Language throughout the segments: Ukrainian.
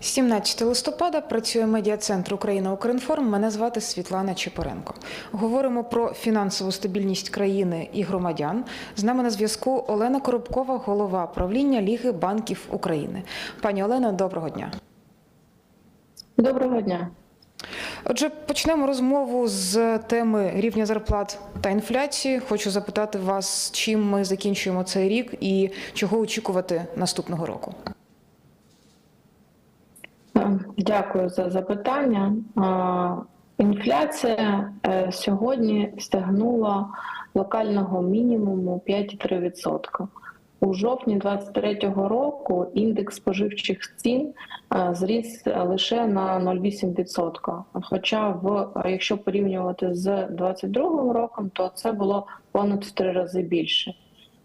17 листопада працює медіа-центр Україна Укрінформ. Мене звати Світлана Чепоренко. Говоримо про фінансову стабільність країни і громадян. З нами на зв'язку Олена Коробкова, голова правління Ліги банків України. Пані Олено, доброго дня. Доброго дня. Отже, почнемо розмову з теми рівня зарплат та інфляції. Хочу запитати вас, чим ми закінчуємо цей рік і чого очікувати наступного року. Дякую за запитання. Інфляція е, сьогодні стягнула локального мінімуму 5,3%. У жовтні 2023 року індекс споживчих цін е, зріс лише на 0,8%. Хоча, в якщо порівнювати з 2022 роком, то це було понад в три рази більше.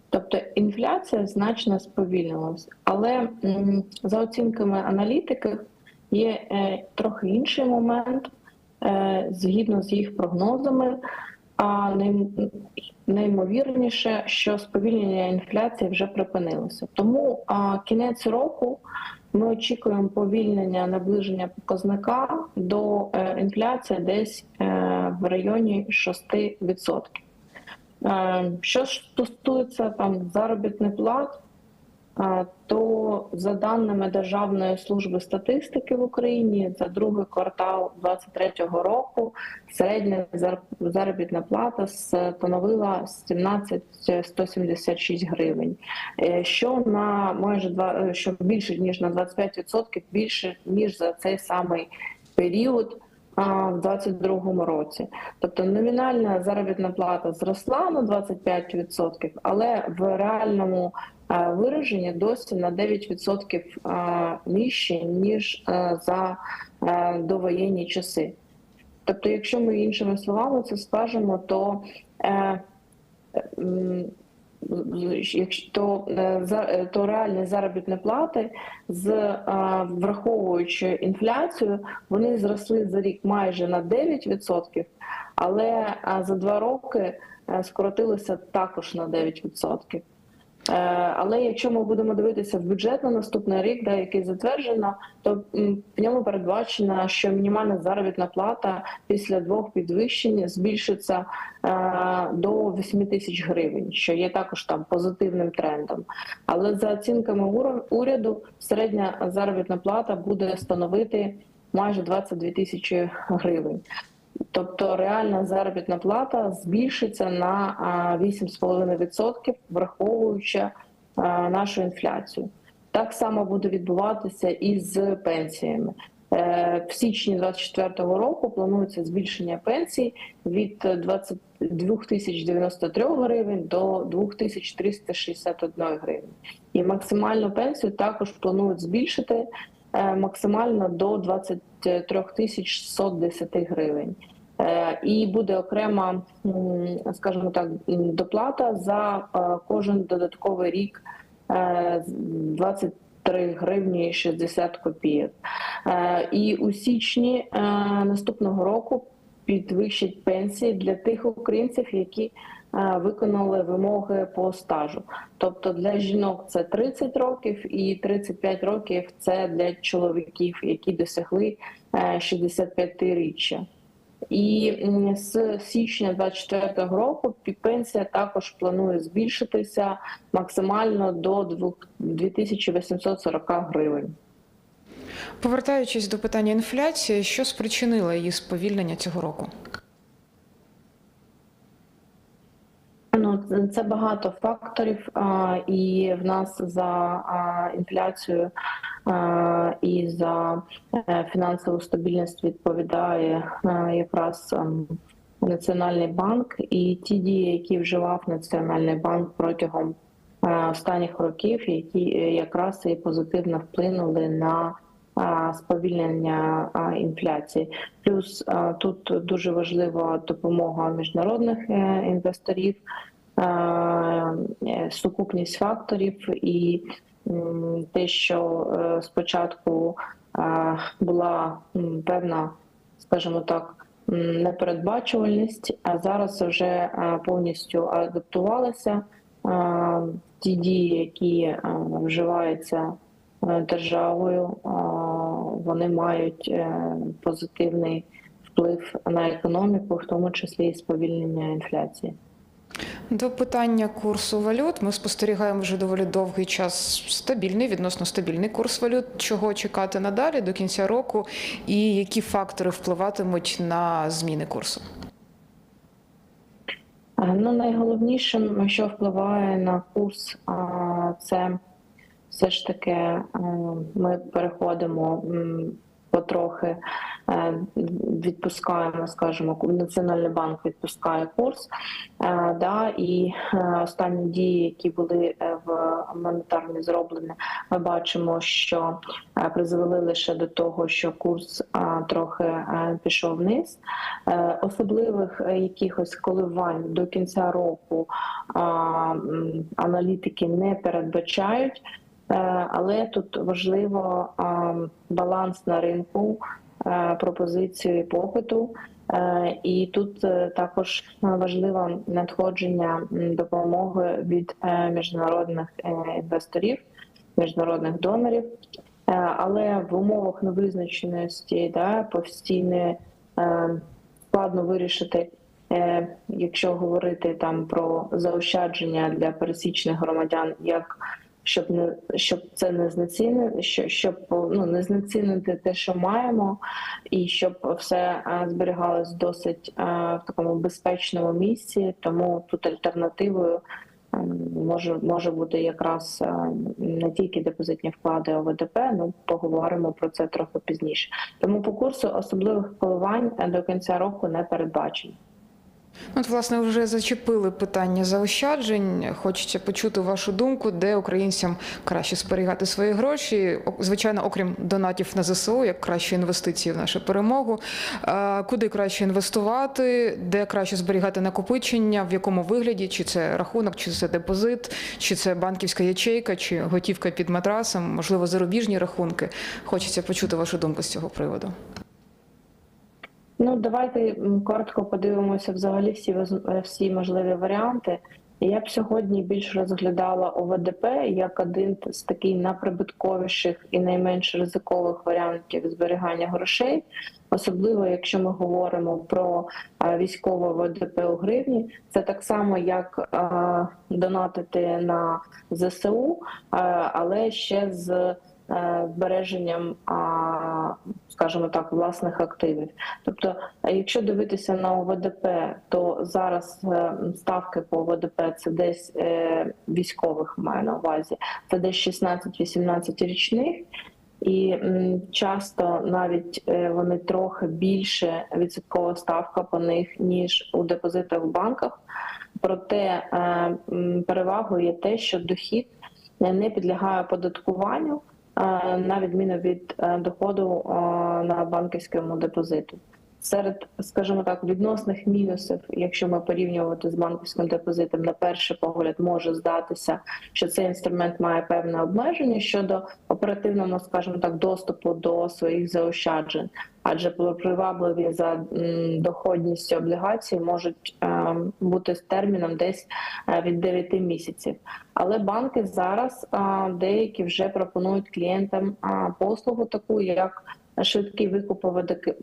Тобто інфляція значно сповільнилась. Але за оцінками аналітиків є е, трохи інший момент, е, згідно з їх прогнозами. А найм- наймовірніше, що сповільнення інфляції вже припинилося. Тому а, кінець року ми очікуємо повільнення наближення показника до е, інфляції десь е, в районі 6%. Е, Що ж стосується там заробітних плат, то за даними Державної служби статистики в Україні за другий квартал 2023 року середня зар- заробітна плата становила 17 176 гривень, е, що на майже два е, що більше ніж на 25% більше ніж за цей самий період в 2022 році. Тобто номінальна заробітна плата зросла на 25%, але в реальному вираженні досі на 9% е, нижче, ніж за довоєнні часи. Тобто, якщо ми іншими словами це скажемо, то е, то, е, е, то реальні заробітні плати з враховуючи інфляцію, вони зросли за рік майже на 9%, але за два роки скоротилися також на 9%. Е, Але якщо ми будемо дивитися в бюджет на наступний рік, да, який затверджено, то в ньому передбачено, що мінімальна заробітна плата після двох підвищень збільшиться е, до 8 тисяч гривень, що є також там позитивним трендом. Але за оцінками уряду, середня заробітна плата буде становити майже 22 тисячі гривень. Тобто реальна заробітна плата збільшиться на 8,5%, враховуючи нашу інфляцію. Так само буде відбуватися і з пенсіями. Е, в січні 2024 року планується збільшення пенсій від 22 093 гривень до 2361 гривень. І максимальну пенсію також планують збільшити е, максимально до 20 3110 гривень. Е, і буде окрема, скажімо так, доплата за е, кожен додатковий рік е, 20 3 гривні 60 копійок. І у січні наступного року підвищить пенсії для тих українців, які виконали вимоги по стажу. Тобто для жінок це 30 років, і 35 років це для чоловіків, які досягли 65-річчя. І з січня 2024 року пенсія також планує збільшитися максимально до 2 2840 гривень. Повертаючись до питання інфляції, що спричинило її сповільнення цього року? Ну, це- багато факторів, а, і в нас за а, інфляцію а, і за е, фінансову стабільність відповідає а, якраз ем, Національний банк. І ті дії, які вживав Національний банк протягом е, останніх років, які е, якраз і позитивно вплинули на а, сповільнення інфляції. Плюс тут дуже важлива допомога міжнародних е, інвесторів, е, сукупність факторів і те, що е, спочатку була певна, скажімо так, непередбачувальність, а зараз вже повністю адаптувалися ті дії, які вживаються державою вони мають е, позитивний вплив на економіку, в тому числі і сповільнення інфляції. До питання курсу валют ми спостерігаємо вже доволі довгий час стабільний, відносно стабільний курс валют. Чого чекати надалі до кінця року, і які фактори впливатимуть на зміни курсу? Е, Ну, найголовнішим, що впливає на курс, це все ж таки е, ми переходимо потрохи, е, відпускаємо, скажімо, Національний банк відпускає курс. е, Да, і останні дії, які були в монетарні зроблені, ми бачимо, що призвели лише до того, що курс трохи пішов вниз. Особливих якихось коливань до кінця року аналітики не передбачають, але тут важливо баланс на ринку, е, пропозицію і попиту. Е, І тут е, також важливо надходження допомоги від е, міжнародних е, інвесторів, міжнародних донорів. Е, Але в умовах невизначеності да, постійної е, складно вирішити, е, якщо говорити там про заощадження для пересічних громадян, як щоб не щоб це не знецінити, що щоб ну не знецінити те, що маємо, і щоб все зберігалось досить в такому безпечному місці. Тому тут альтернативою е, може може бути якраз не тільки депозитні вклади ОВДП, ну поговоримо про це трохи пізніше. Тому по курсу особливих коливань е, до кінця року не передбачено. От, власне, вже зачепили питання заощаджень. Хочеться почути вашу думку, де українцям краще зберігати свої гроші. Звичайно, окрім донатів на ЗСУ, як кращі інвестиції в нашу перемогу. Куди краще інвестувати, де краще зберігати накопичення, в якому вигляді, чи це рахунок, чи це депозит, чи це банківська ячейка, чи готівка під матрасом, можливо, зарубіжні рахунки. Хочеться почути вашу думку з цього приводу. Ну, давайте коротко подивимося взагалі всі е, всі можливі варіанти. Я б сьогодні більш розглядала ОВДП як один з таких найприбутковіших і найменш ризикових варіантів зберігання грошей, особливо якщо ми говоримо про е, військове ОВДП у гривні. Це так само, як е, донатити на ЗСУ, але ще з збереженням, а, скажімо так, власних активів. Тобто, е, якщо дивитися на ОВДП, то зараз е, ставки по ОВДП це десь е, військових маю на увазі, це десь 16-18 річних. І часто навіть е, вони трохи більше відсоткова ставка по них ніж у депозитах в банках. Проте е, перевагою є те, що дохід е, не підлягає оподаткуванню, е, на відміну від е, доходу е, на банківському депозиту. Серед, скажімо так, відносних мінусів, якщо ми порівнювати з банківським депозитом, на перший погляд може здатися, що цей інструмент має певне обмеження щодо оперативного, скажімо так, доступу до своїх заощаджень, адже привабливі за доходністю облігації можуть е, бути з терміном десь е, від 9 місяців. Але банки зараз е, деякі вже пропонують клієнтам е, послугу таку, як швидкий викуп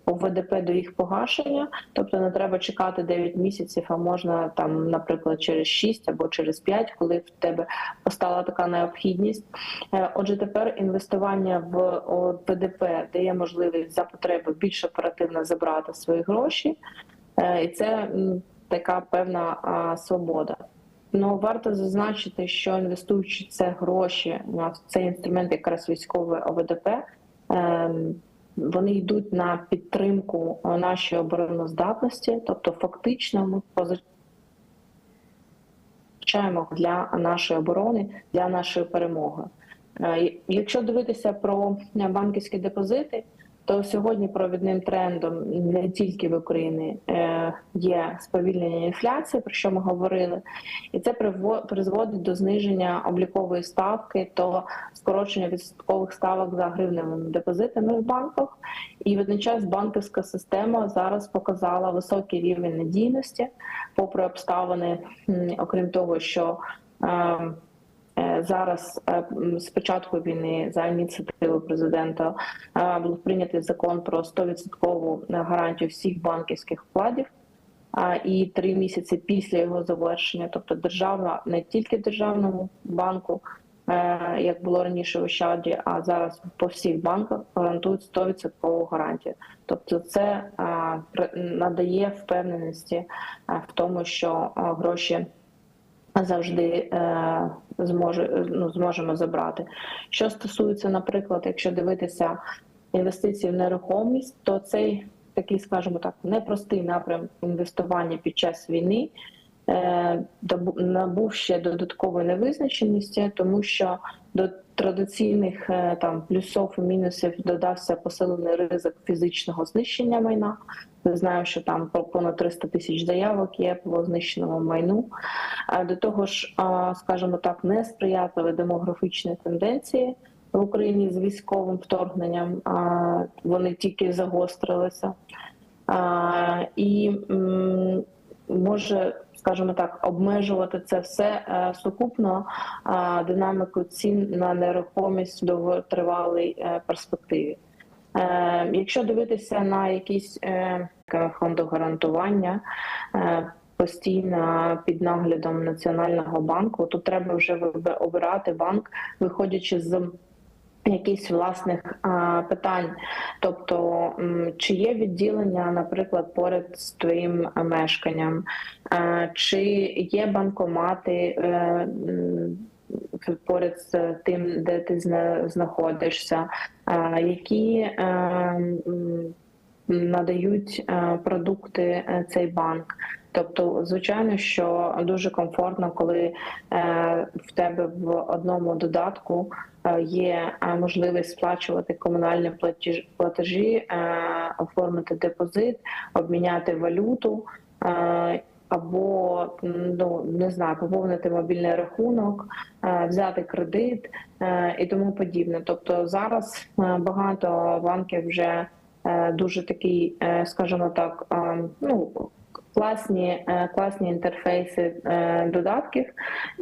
ОВДП до їх погашення, тобто не треба чекати 9 місяців, а можна там, наприклад, через 6 або через 5, коли в тебе постала така необхідність. Отже, тепер інвестування в ОВДП дає можливість за потреби більш оперативно забрати свої гроші, і це така певна а, свобода. Ну варто зазначити, що інвестуючи це гроші на цей інструмент, якраз військовий ОВДП. ем, вони йдуть на підтримку е, нашої обороноздатності, тобто фактично ми позичаємо для нашої оборони, для нашої перемоги. Е, Якщо дивитися про е, банківські депозити, то сьогодні провідним трендом не тільки в Україні е, є сповільнення інфляції, про що ми говорили, і це призводить до зниження облікової ставки, то скорочення відсоткових ставок за гривневими депозитами в банках. І водночас банківська система зараз показала високий рівень надійності, попри обставини, окрім того, що е, е, зараз е, з початку війни за ініціативи президента е, був прийнятий закон про 100% гарантію всіх банківських вкладів. І три місяці після його завершення, тобто держава не тільки державному банку, е, як було раніше в Ощаді, а зараз по всіх банках гарантують 100% гарантію. Тобто, це надає впевненості е, в тому, що е, гроші завжди е, зможе, ну, зможемо забрати. Що стосується, наприклад, якщо дивитися інвестиції в нерухомість, то цей такий, скажімо так, непростий напрям інвестування під час війни набув ще додаткової невизначеності, тому що до традиційних е, там плюсів і мінусів додався посилений ризик фізичного знищення майна. Ми знаємо, що там по- понад 300 тисяч заявок є по знищеному майну. До того ж, скажімо так, несприятливі демографічні тенденції в Україні з військовим вторгненням. Вони тільки загострилися. І може, скажімо так, обмежувати це все е, сукупно а, динаміку цін на нерухомість в довготривалій е, перспективі. Е, Якщо дивитися на якісь е, фондогарантування е, постійно під наглядом Національного банку, то треба вже обирати банк, виходячи з якихось власних а, питань, тобто чи є відділення, наприклад, поряд з твоїм е, мешканням, Е, чи є банкомати е, м, поряд з тим, де ти знаходишся, Е, які е, надають е, продукти е, цей банк. Тобто, звичайно, що дуже комфортно, коли е, в тебе в одному додатку е, є е, можливість сплачувати комунальні платежі, е, оформити депозит, обміняти валюту. е, Або ну не знаю, поповнити мобільний рахунок, е, взяти кредит е, і тому подібне. Тобто зараз е, багато банків вже е, дуже такий, е, скажімо так, е, ну класні, е, класні інтерфейси е, додатків,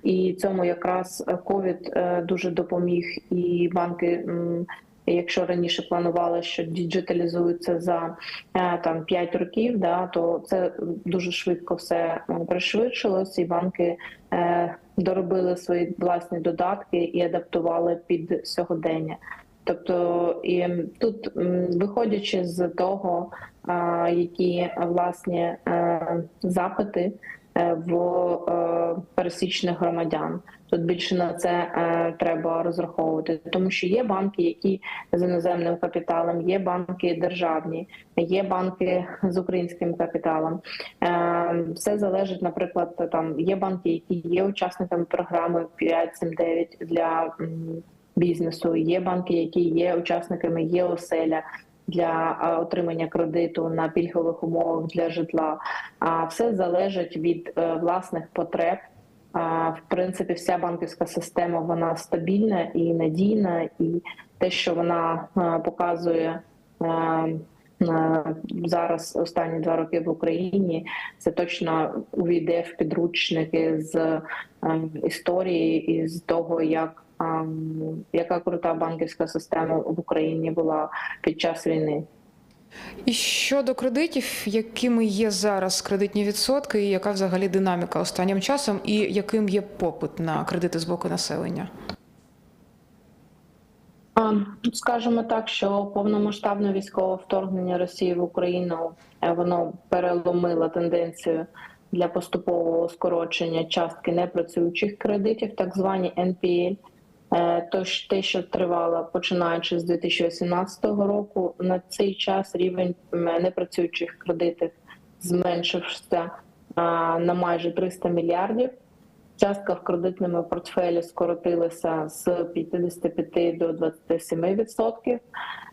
і цьому якраз ковід дуже допоміг, і банки. Якщо раніше планували, що діджиталізуються за е, там 5 років, да то це дуже швидко все е, пришвидшилось, і банки е, доробили свої власні додатки і адаптували під сьогодення. Тобто, і тут, виходячи з того, які власні е, запити е, в е, пересічних громадян. Тут більше на це треба розраховувати, тому що є банки, які з іноземним капіталом, є банки державні, є банки з українським капіталом. Все залежить, наприклад, там є банки, які є учасниками програми 5-7-9 для бізнесу. Є банки, які є учасниками ЄОСЕЛЯ для отримання кредиту на пільгових умовах для житла. А все залежить від е, власних потреб. В принципі, вся банківська система вона стабільна і надійна, і те, що вона е, показує. е, Зараз останні два роки в Україні це точно увійде в підручники з історії і з того, як яка крута банківська система в Україні була під час війни. І щодо кредитів, якими є зараз кредитні відсотки, і яка взагалі динаміка останнім часом, і яким є попит на кредити з боку населення? Скажемо так, що повномасштабне військове вторгнення Росії в Україну е, воно переломило тенденцію для поступового скорочення частки непрацюючих кредитів, так звані NPL. Е, Тож те, що тривало починаючи з 2018 року, на цей час рівень непрацюючих кредитів зменшився на майже 300 мільярдів. Частка в кредитному портфелі скоротилася з 55 до 27 відсотків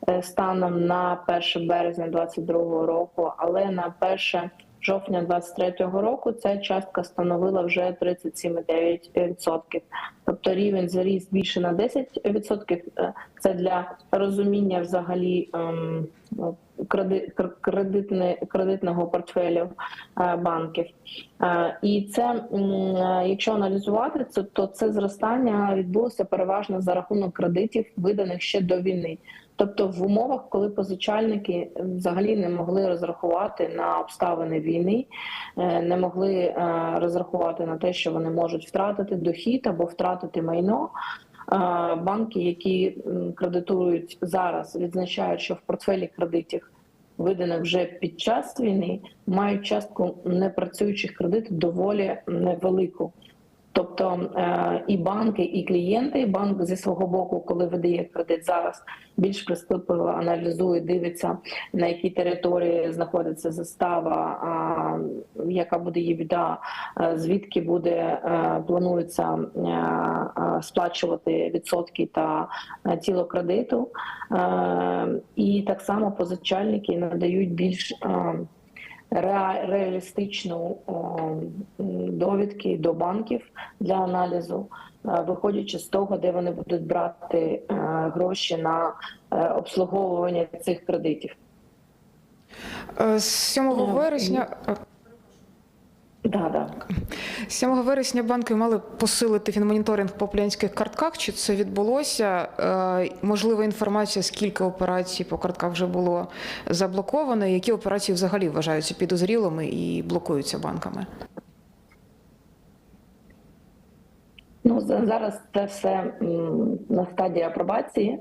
е, станом на 1 березня 2022 року, але на 1 жовтня 2023 року ця частка становила вже 37,9%. Тобто рівень заріс більше на 10%. Е, Це для розуміння взагалі ем, кредитного портфелю е, банків. Е, І це, якщо аналізувати це, то це зростання відбулося переважно за рахунок кредитів, виданих ще до війни. Тобто, в умовах, коли позичальники взагалі не могли розрахувати на обставини війни, е, не могли е, розрахувати на те, що вони можуть втратити дохід або втратити майно. Е, Банки, які кредитують зараз, відзначають, що в портфелі кредитів, виданих вже під час війни, мають частку непрацюючих кредитів доволі невелику. Тобто е, і банки, і клієнти, банк зі свого боку, коли видає кредит зараз, більш прискіпливо аналізує, дивиться на якій території знаходиться застава, яка буде її біда, е, звідки буде е, планується сплачувати відсотки та тіло кредиту. І так само позичальники надають більш реалістичну о, довідки до банків для аналізу, е, виходячи з того, де вони будуть брати е, гроші на е, обслуговування цих кредитів. Е, З 7 Ну, вересня е, Да, да. 7 вересня банки мали посилити фінмоніторинг по плянських картках. Чи це відбулося? Е, Можлива інформація, скільки операцій по картках вже було заблоковано, які операції взагалі вважаються підозрілими і блокуються банками? Ну за- зараз це все на стадії апробації.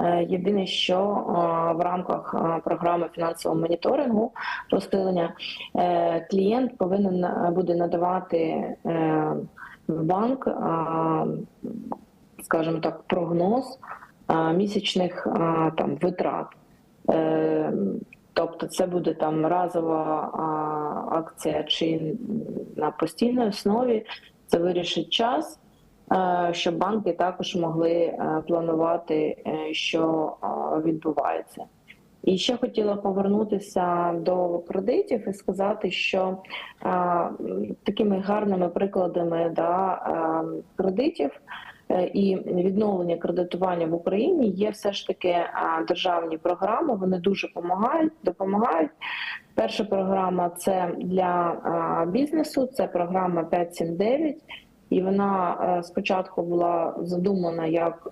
Е, Єдине, що е, в рамках е, програми фінансового моніторингу посилення е, клієнт повинен буде надавати в банк, скажімо так, прогноз місячних там витрат. Тобто це буде там разова акція чи на постійній основі. Це вирішить час, щоб банки також могли е, планувати, е, що е, відбувається. І ще хотіла повернутися до кредитів і сказати, що е, такими гарними прикладами да, е, кредитів е, і відновлення кредитування в Україні є все ж таки е, державні програми. Вони дуже допомагають. допомагають. Перша програма це для е, бізнесу, це програма 579. І вона е, спочатку була задумана як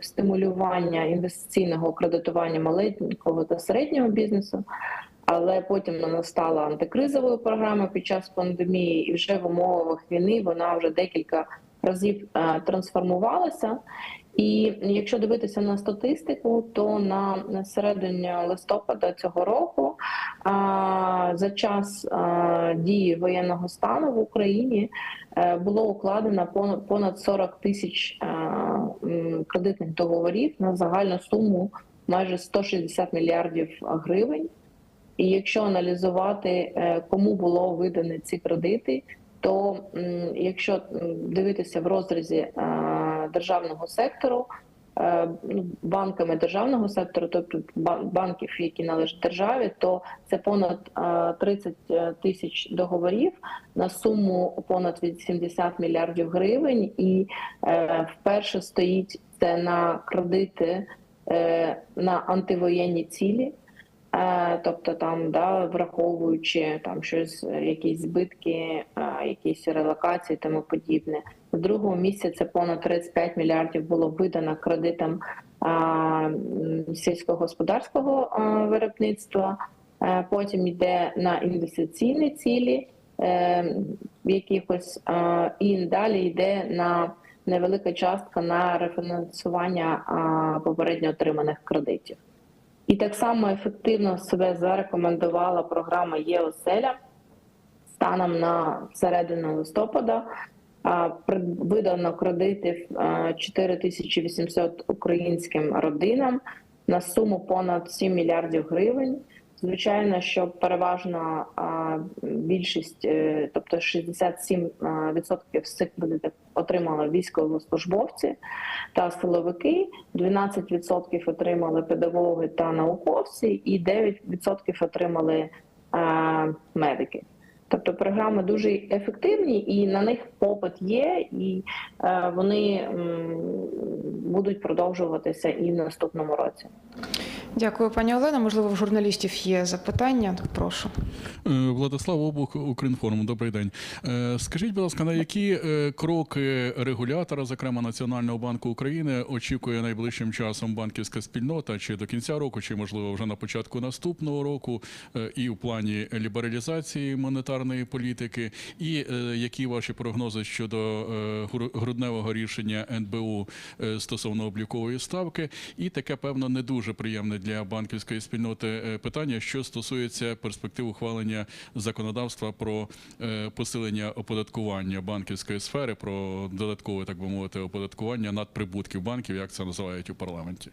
стимулювання інвестиційного кредитування маленького та середнього бізнесу, але потім вона стала антикризовою програмою під час пандемії, і вже в умовах війни вона вже декілька разів е, трансформувалася. І якщо дивитися на статистику, то на середині листопада цього року за час дії воєнного стану в Україні е, було укладено понад понад 40 тисяч е, кредитних договорів на загальну суму майже 160 мільярдів гривень. І якщо аналізувати, е, кому було видані ці кредити, то якщо дивитися в розрізі державного сектору, е, ну, банками державного сектору, тобто банків, які належать державі, то це понад е, 30 тисяч договорів на суму понад 80 мільярдів гривень, і е, вперше стоїть це на кредити е, на антивоєнні цілі. Е, Тобто там, да, враховуючи там щось, е, якісь збитки, е, якісь релокації, тому подібне. Місці це понад 35 мільярдів було видано кредитам сільськогосподарського виробництва. Е, Потім йде на інвестиційні цілі е, якихось, і далі йде на невелика частка на рефінансування попередньо отриманих кредитів. І так само ефективно себе зарекомендувала програма ЄОСЕЛЯ станом на середину листопада. Видано кредитів а, 4800 українським родинам на суму понад 7 мільярдів гривень. Звичайно, що переважна більшість, е, тобто 67% з цих кредитів отримали військовослужбовці та силовики, 12% отримали педагоги та науковці, і 9% отримали медики. Тобто програми дуже ефективні, і на них попит є, і е, вони будуть продовжуватися і в наступному році. Дякую, пані Олена. Можливо, в журналістів є запитання. Прошу. Е, Владислав Обух, Укрінформ. Добрий день. Е, Скажіть, будь ласка, на які е, кроки регулятора, зокрема Національного банку України, очікує найближчим часом банківська спільнота чи до кінця року, чи можливо вже на початку наступного року, і в плані лібералізації монетарної політики, і які ваші прогнози щодо грудневого рішення НБУ стосовно облікової ставки, і таке певно не дуже приємне для банківської спільноти е, питання, що стосується перспектив ухвалення законодавства про е, посилення оподаткування банківської сфери, про додаткове, так би мовити, оподаткування надприбутків банків, як це називають у парламенті.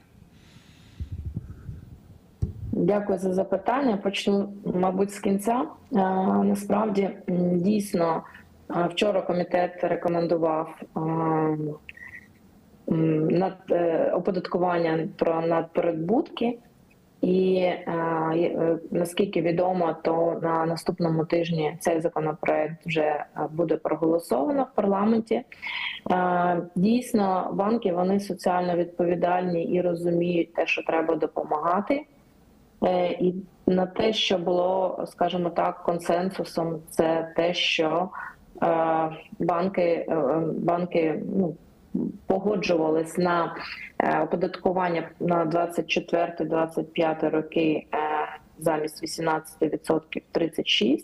Дякую за запитання. Почну, мабуть, з кінця. Е, Насправді, дійсно, вчора комітет рекомендував над е, оподаткування про надпередбутки. І е, е, наскільки відомо, то на наступному тижні цей законопроект вже буде проголосовано в парламенті. Дійсно, банки вони соціально відповідальні і розуміють те, що треба допомагати. І на те, що було, скажімо так, консенсусом, це те, що банки, банки ну, погоджувались на е, оподаткування на 24-25 роки е, замість 18% 36%.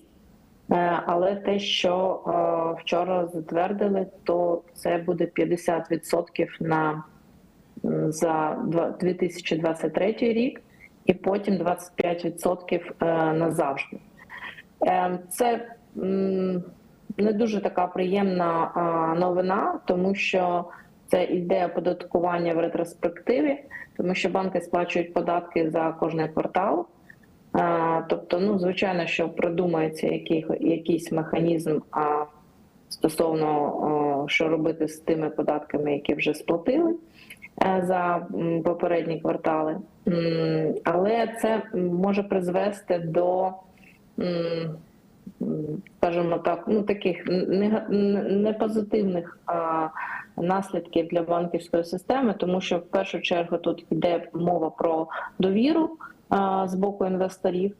Е, Але те, що вчора затвердили, то це буде 50% на за 2023 рік, і потім 25% е, назавжди. Це не дуже така приємна новина, тому що це іде оподаткування в ретроспективі, тому що банки сплачують податки за кожний квартал. Тобто, ну звичайно, що продумається який, якийсь механізм а, стосовно що робити з тими податками, які вже сплатили е, за попередні квартали. Але це може призвести до скажімо так, ну таких нега- н- непозитивних а, наслідків для банківської системи, тому що в першу чергу тут йде мова про довіру а, з боку інвесторів.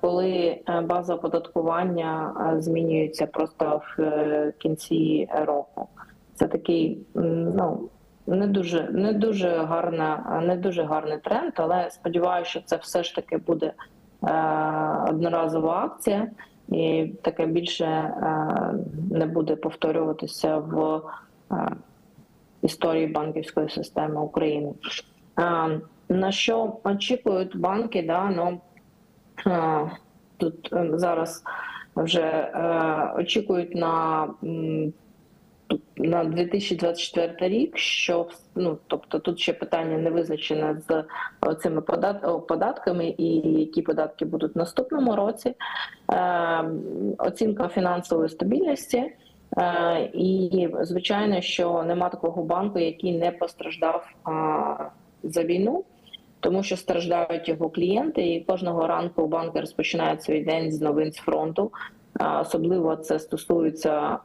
Коли база оподаткування змінюється просто в е, кінці року, це такий ну не дуже не дуже гарна, не дуже гарний тренд, але сподіваюся, що це все ж таки буде е, одноразова акція, і таке більше е, не буде повторюватися в е, історії банківської системи України. Е, На що очікують банки? Да, ну, тут зараз вже очікують на на 2024 рік, що ну тобто тут ще питання не визначене з цими подат- податками, і які податки будуть в наступному році. Е, оцінка фінансової стабільності. Е, І звичайно, що нема такого банку, який не постраждав за війну, тому що страждають його клієнти, і кожного ранку банки розпочинають свій день з новин з фронту. Особливо це стосується,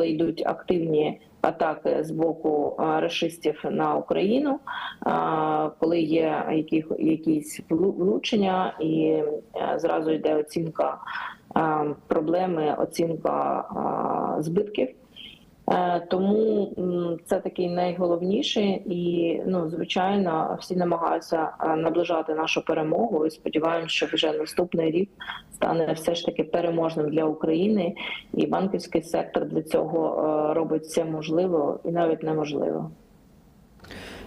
коли йдуть активні атаки з боку расистів на Україну, коли є які, якісь влучення, і зразу йде оцінка проблеми, оцінка збитків. Е, Тому це такий найголовніший, і ну звичайно, всі намагаються е, наближати нашу перемогу. І сподіваємося, що вже наступний рік стане все ж таки переможним для України, і банківський сектор для цього е, робить все можливе і навіть неможливо.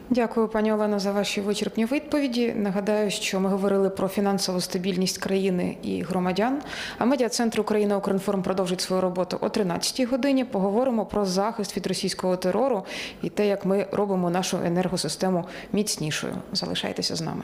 Дякую, пані Олено, за ваші вичерпні відповіді. Нагадаю, що ми говорили про фінансову стабільність країни і громадян. А медіа-центр Україна Укрінформ продовжить свою роботу о 13-й годині. Поговоримо про захист від російського терору і те, як ми робимо нашу енергосистему міцнішою. Залишайтеся з нами.